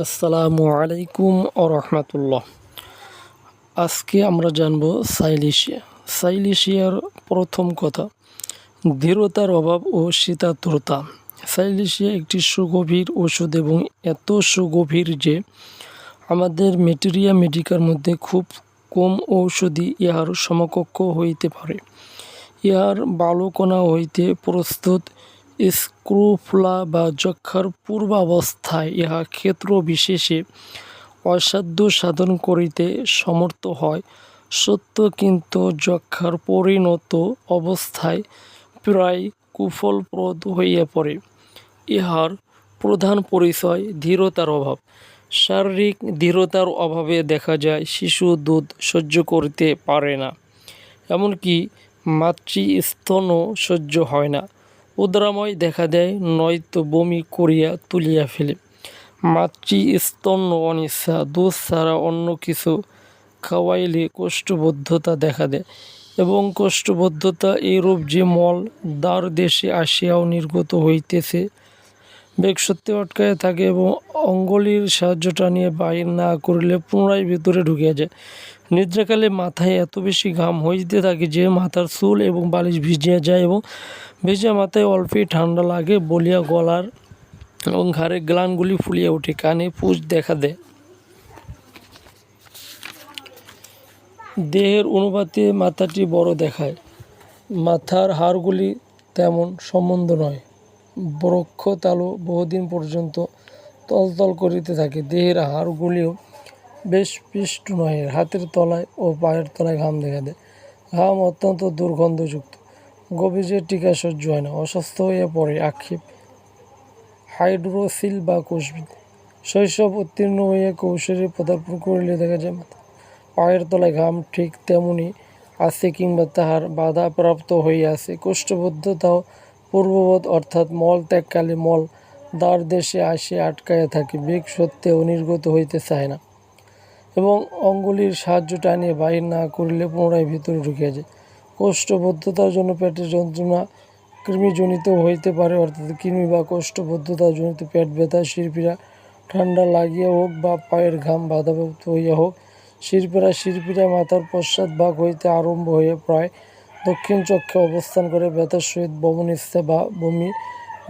আসসালামু আলাইকুম রহমতুল্লাহ। আজকে আমরা জানব সাইলিশিয়া। সাইলিশিয়ার প্রথম কথা, দৃঢ়তার অভাব ও শীতার্দ্রতা সাইলিশিয়া একটি সুগভীর ওষুধ এবং এত সুগভীর যে আমাদের মেটেরিয়া মেডিকার মধ্যে খুব কম ঔষধি ইহার সমকক্ষ হইতে পারে। ইহার বালকণা হইতে প্রস্তুত স্ক্রুফলা বা যক্ষার পূর্বাবস্থায় ইহা ক্ষেত্র বিশেষে অসাধ্য সাধন করিতে সমর্থ হয়। সত্য কিন্তু যক্ষার পরিণত অবস্থায় প্রায় কুফলপ্রদ হইয়া পড়ে। ইহার প্রধান পরিচয় ধীরতার অভাব। শারীরিক দৃঢ়তার অভাবে দেখা যায় শিশু দুধ সহ্য করতে পারে না। এমনকি মাতৃস্তনও সহ্য হয় না। উদ্রাময় দেখা দেয়, নয়তো বমি করিয়া তুলিয়া ফেলে। মাতৃ স্তন্য অনিচ্ছা, দুধ ছাড়া অন্য কিছু খাওয়াইলে কোষ্ঠবদ্ধতা দেখা দেয় এবং কোষ্ঠবদ্ধতা এরূপ যে মল দ্বার দেশে আসিয়াও নির্গত হইতেছে বেগ সত্যি আটকায় থাকে এবং অঙ্গলির সাহায্যটা নিয়ে বাইর না করিলে পুনরায় ভিতরে ঢুকে যায়। নিদ্রাকালে মাথায় এত বেশি ঘাম হইতে থাকে যে মাথার চুল এবং বালিশ ভিজিয়া যায় এবং ভিজা মাথায় অল্পই ঠান্ডা লাগে বলিয়া গলার এবং ঘাড়ে গ্লানগুলি ফুলিয়ে ওঠে, কানে পুষ দেখা দেয়। দেহের অনুপাতে মাথাটি বড় দেখায়। মাথার হাড়গুলি তেমন সম্বন্ধ নয়। বৃক্ষ তালু বহুদিন পর্যন্ত তলতল করিতে থাকে। দেহের হাড়গুলিও বেশ পিষ্ট নয় হাতের তলায় ও পায়ের তলায় ঘাম দেখা দেয়। ঘাম অত্যন্ত দুর্গন্ধযুক্ত। গভীরের টিকা সহ্য হয় না, অসুস্থ হয়ে পড়ে আক্ষেপ। হাইড্রোসিল বা কোষবিদ। শৈশব উত্তীর্ণ হয়ে কৌশলে পদার্পণ করিলে দেখা যায়, মাথা, পায়ের তলায় ঘাম ঠিক তেমনি আছে কিংবা তাহার বাধাপ্রাপ্ত হইয়াছে কোষ্ঠবদ্ধতাও পূর্ববোধ অর্থাৎ মল ত্যাগকালে মল দ্বার দেশে আসে আটকাইয়া থাকে, বেগ সত্ত্বেও নির্গত হইতে চায় না এবং অঙ্গুলির সাহায্য টানিয়ে বাহির না করিলে পুনরায় ভিতরে ঢুকিয়া যায়। কোষ্ঠবদ্ধতার জন্য পেটের যন্ত্রণা কৃমিজনিত হইতে পারে, অর্থাৎ কৃমি বা কোষ্ঠবদ্ধতার জনিত পেট ব্যথা শিল্পীরা ঠান্ডা লাগিয়া হোক বা পায়ের ঘাম বাধাপ্রাপ্ত হইয়া হোক শিল্পীরা শিল্পীরা মাথার পশ্চাৎ ভাগ হইতে আরম্ভ হয়ে প্রায় দক্ষিণ চক্ষে অবস্থান করে ব্যথার সহিত বমন ইচ্ছা বা বমি,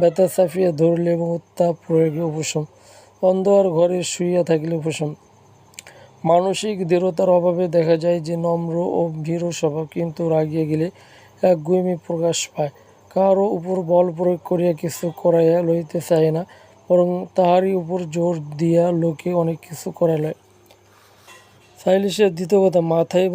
ব্যথা চাপিয়ে ধরলে এবং উত্তাপ প্রয়োগে উপশম। অন্ধকার ঘরে শুইয়া থাকিলে উপশম। মানসিক দৃঢ়তার অভাবে দেখা যায় যে নম্র ও ভীরু স্বভাব কিন্তু রাগিয়া গেলে এক গুইমি প্রকাশ পায়। কারও উপর বল প্রয়োগ করিয়া কিছু করাইয়া লইতে চায় না, বরং তাহারই উপর জোর দিয়া লোকে অনেক কিছু করাইলে চাইলে সে দ্বিতীয় কথা, মাথায়